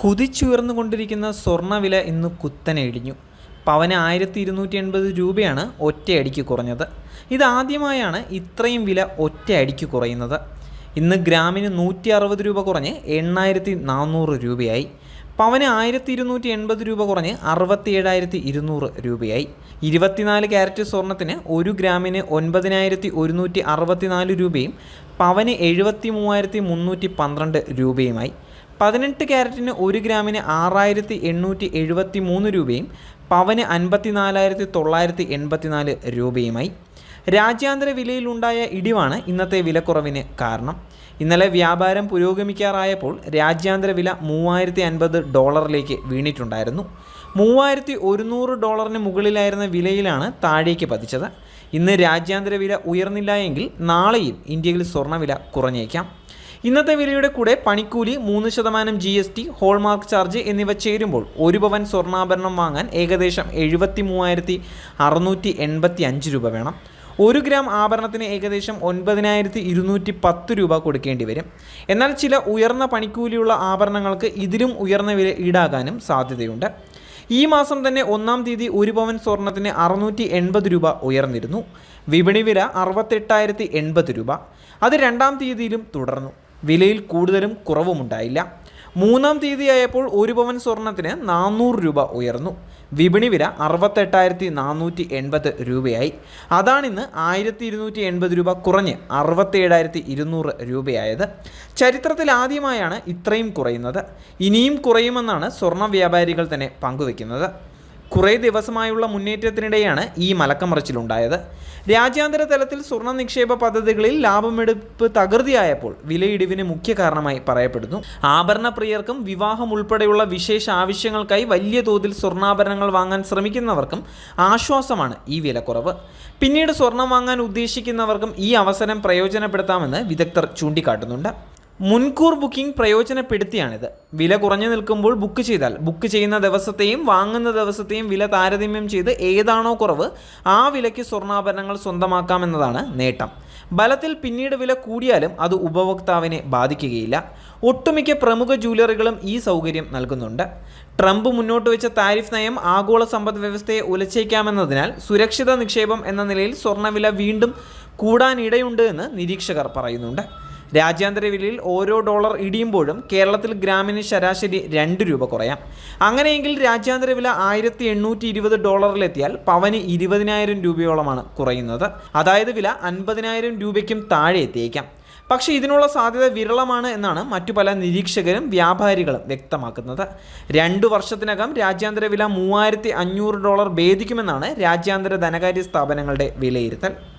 കുതിച്ചുയർന്നുകൊണ്ടിരിക്കുന്ന സ്വർണവില ഇന്ന് കുത്തനെ ഇടിഞ്ഞു. പവന് ആയിരത്തി ഇരുന്നൂറ്റി എൺപത് രൂപയാണ് ഒറ്റയടിക്ക് കുറഞ്ഞത്. ഇതാദ്യമായാണ് ഇത്രയും വില ഒറ്റയടിക്ക് കുറയുന്നത്. ഇന്ന് ഗ്രാമിന് നൂറ്റി അറുപത് രൂപ കുറഞ്ഞ് എണ്ണായിരത്തി നാനൂറ് രൂപയായി. പവന് ആയിരത്തി ഇരുന്നൂറ്റി എൺപത് രൂപ കുറഞ്ഞ് അറുപത്തി ഏഴായിരത്തി ഇരുന്നൂറ് രൂപയായി. ഇരുപത്തിനാല് ക്യാരറ്റ് സ്വർണത്തിന് ഒരു ഗ്രാമിന് ഒൻപതിനായിരത്തി ഒരുന്നൂറ്റി അറുപത്തിനാല് രൂപയും പവന് എഴുപത്തി മൂവായിരത്തി മുന്നൂറ്റി പന്ത്രണ്ട് രൂപയുമായി. പതിനെട്ട് ക്യാരറ്റിന് ഒരു ഗ്രാമിന് ആറായിരത്തി എണ്ണൂറ്റി എഴുപത്തി മൂന്ന് രൂപയും പവന് അൻപത്തി നാലായിരത്തി തൊള്ളായിരത്തി എൺപത്തിനാല് രൂപയുമായി. രാജ്യാന്തര വിലയിലുണ്ടായ ഇടിവാണ് ഇന്നത്തെ വിലക്കുറവിന് കാരണം. ഇന്നലെ വ്യാപാരം പുരോഗമിക്കാറായപ്പോൾ രാജ്യാന്തര വില മൂവായിരത്തി അൻപത് ഡോളറിലേക്ക് വീണിട്ടുണ്ടായിരുന്നു. മൂവായിരത്തി ഒരുന്നൂറ് ഡോളറിന് മുകളിലായിരുന്ന വിലയിലാണ് താഴേക്ക് പതിച്ചത്. ഇന്ന് രാജ്യാന്തര വില ഉയർന്നില്ല എങ്കിൽ നാളെയും ഇന്ത്യയിൽ സ്വർണവില കുറഞ്ഞേക്കാം. ഇന്നത്തെ വിലയുടെ കൂടെ പണിക്കൂലി മൂന്ന് ശതമാനം G S T hallmark charge എന്നിവ ചേരുമ്പോൾ ഒരു പവൻ സ്വർണാഭരണം വാങ്ങാൻ ഏകദേശം എഴുപത്തി മൂവായിരത്തി അറുന്നൂറ്റി എൺപത്തി അഞ്ച് രൂപ വേണം. ഒരു ഗ്രാം ആഭരണത്തിന് ഏകദേശം ഒൻപതിനായിരത്തി ഇരുന്നൂറ്റി പത്ത് രൂപ കൊടുക്കേണ്ടി വരും. എന്നാൽ ചില ഉയർന്ന പണിക്കൂലിയുള്ള ആഭരണങ്ങൾക്ക് ഇതിലും ഉയർന്ന വില ഈടാകാനും സാധ്യതയുണ്ട്. ഈ മാസം തന്നെ ഒന്നാം തീയതി ഒരു പവൻ സ്വർണത്തിന് അറുന്നൂറ്റി എൺപത് രൂപ ഉയർന്നിരുന്നു. വിപണി വില അറുപത്തെട്ടായിരത്തി എൺപത് രൂപ. അത് രണ്ടാം തീയതിയിലും തുടർന്നു. വിലയിൽ കൂടുതലും കുറവുമുണ്ടായില്ല. മൂന്നാം തീയതിയായപ്പോൾ ഒരു പവൻ സ്വർണത്തിന് നാനൂറ് രൂപ ഉയർന്നു. വിപണി വില അറുപത്തെട്ടായിരത്തി നാനൂറ്റി എൺപത് രൂപയായി. അതാണിന്ന് ആയിരത്തി ഇരുന്നൂറ്റി എൺപത് രൂപ കുറഞ്ഞ് അറുപത്തേഴായിരത്തി ഇരുന്നൂറ് രൂപയായത്. ചരിത്രത്തിൽ ആദ്യമായാണ് ഇത്രയും കുറയുന്നത്. ഇനിയും കുറയുമെന്നാണ് സ്വർണ വ്യാപാരികൾ തന്നെ പങ്കുവെക്കുന്നത്. കുറേ ദിവസമായുള്ള മുന്നേറ്റത്തിനിടെയാണ് ഈ മലക്കമറിച്ചിലുണ്ടായത്. രാജ്യാന്തര തലത്തിൽ സ്വർണ നിക്ഷേപ പദ്ധതികളിൽ ലാഭമെടുപ്പ് തകൃതിയായപ്പോൾ വിലയിടിവിന് മുഖ്യ കാരണമായി പറയപ്പെടുന്നു. ആഭരണ പ്രിയർക്കും വിവാഹം ഉൾപ്പെടെയുള്ള വിശേഷ ആവശ്യങ്ങൾക്കായി വലിയ തോതിൽ സ്വർണാഭരണങ്ങൾ വാങ്ങാൻ ശ്രമിക്കുന്നവർക്കും ആശ്വാസമാണ് ഈ വിലക്കുറവ്. പിന്നീട് സ്വർണം വാങ്ങാൻ ഉദ്ദേശിക്കുന്നവർക്കും ഈ അവസരം പ്രയോജനപ്പെടുത്താമെന്ന് വിദഗ്ധർ ചൂണ്ടിക്കാട്ടുന്നുണ്ട്. മുൻകൂർ ബുക്കിംഗ് പ്രയോജനപ്പെടുത്തിയാണിത്. വില കുറഞ്ഞു നിൽക്കുമ്പോൾ ബുക്ക് ചെയ്താൽ ബുക്ക് ചെയ്യുന്ന ദിവസത്തെയും വാങ്ങുന്ന ദിവസത്തെയും വില താരതമ്യം ചെയ്ത് ഏതാണോ കുറവ് ആ വിലയ്ക്ക് സ്വർണാഭരണങ്ങൾ സ്വന്തമാക്കാമെന്നതാണ് നേട്ടം. ബലത്തിൽ പിന്നീട് വില കൂടിയാലും അത് ഉപഭോക്താവിനെ ബാധിക്കുകയില്ല. ഒട്ടുമിക്ക പ്രമുഖ ജ്വല്ലറികളും ഈ സൗകര്യം നൽകുന്നുണ്ട്. ട്രംപ് മുന്നോട്ട് വെച്ച താരിഫ് നയം ആഗോള സമ്പദ് വ്യവസ്ഥയെ ഉലച്ചേക്കാമെന്നതിനാൽ സുരക്ഷിത നിക്ഷേപം എന്ന നിലയിൽ സ്വർണവില വീണ്ടും കൂടാനിടയുണ്ട് എന്ന് നിരീക്ഷകർ പറയുന്നുണ്ട്. രാജ്യാന്തര വിലയിൽ ഓരോ ഡോളർ ഇടിയുമ്പോഴും കേരളത്തിൽ ഗ്രാമിന് ശരാശരി രണ്ട് രൂപ കുറയാം. അങ്ങനെയെങ്കിൽ രാജ്യാന്തര വില ആയിരത്തി എണ്ണൂറ്റി ഇരുപത് ഡോളറിലെത്തിയാൽ പവന് ഇരുപതിനായിരം രൂപയോളമാണ് കുറയുന്നത്. അതായത് വില അൻപതിനായിരം രൂപയ്ക്കും താഴെ എത്തിയേക്കാം. പക്ഷേ ഇതിനുള്ള സാധ്യത വിരളമാണ് എന്നാണ് മറ്റു പല നിരീക്ഷകരും വ്യാപാരികളും വ്യക്തമാക്കുന്നത്. രണ്ടു വർഷത്തിനകം രാജ്യാന്തര വില മൂവായിരത്തി അഞ്ഞൂറ് ഡോളർ ഭേദിക്കുമെന്നാണ് രാജ്യാന്തര ധനകാര്യ സ്ഥാപനങ്ങളുടെ വിലയിരുത്തൽ.